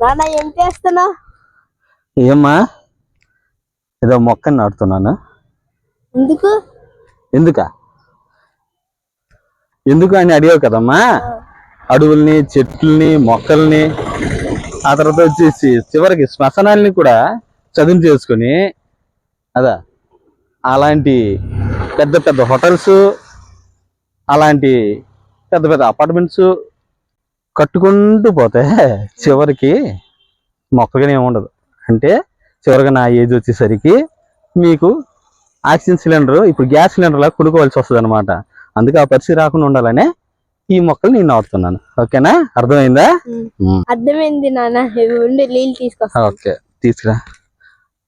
నాన్న ఏం చేస్తున్నావు? ఏమ్మా? ఏదో మొక్కని నాటుతున్నాను? ఎందుకు? ఎందుక? ఎందుకు అని అడిగావు కదమ్మా? అడవుల్ని చెట్లని మొక్కల్ని ఆ తర్వాత వచ్చేసి చివరికి శ్మశానాల్ని కూడా చదును చేసుకొని అదా అలాంటి పెద్ద పెద్ద హోటల్స్ అలాంటి పెద్ద పెద్ద అపార్ట్మెంట్స్ కట్టుకుంటూ పోతే చివరికి మొక్కగానే ఉండదు. అంటే చివరిగా నా ఏజ్ వచ్చేసరికి మీకు ఆక్సిజన్ సిలిండర్ ఇప్పుడు గ్యాస్ సిలిండర్ లాగా కొనుక్కోవాల్సి వస్తుంది అనమాట అందుకే ఆ పరిస్థితి రాకుండా ఉండాలనే ఈ మొక్కలు నేను నాటుతున్నాను. ఓకేనా? అర్థమైందా. అర్థమైంది నాన్న. ఇవి ఉండి నీళ్ళు తీసుకొస్తా ఓకే తీసుకురా.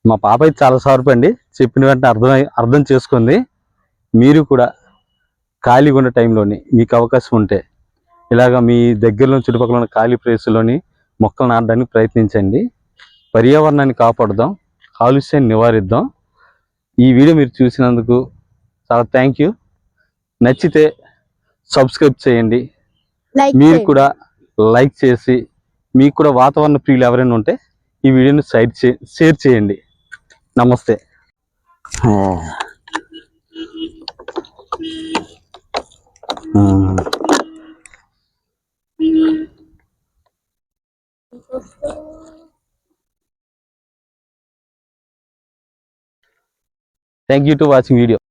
మా పాప అయితే చాలా షార్ప్ అండి చెప్పిన వెంటనే అర్థం అర్థం చేసుకుంది. మీరు కూడా ఖాళీగా ఉన్న టైంలోని మీకు అవకాశం ఉంటే ఇలాగ మీ దగ్గరలో చుట్టుపక్కల ఉన్న ఖాళీ ప్లేస్లోని మొక్కలు నాటడానికి ప్రయత్నించండి. పర్యావరణాన్ని కాపాడుదాం. కాలుష్యాన్ని నివారిద్దాం. ఈ వీడియో మీరు చూసినందుకు చాలా థ్యాంక్ యూ నచ్చితే సబ్స్క్రైబ్ చేయండి. మీరు కూడా లైక్ చేసి మీకు కూడా వాతావరణ ప్రియులు ఎవరైనా ఉంటే ఈ వీడియోని సైడ్ చే షేర్ చేయండి. నమస్తే. Thank you to watching video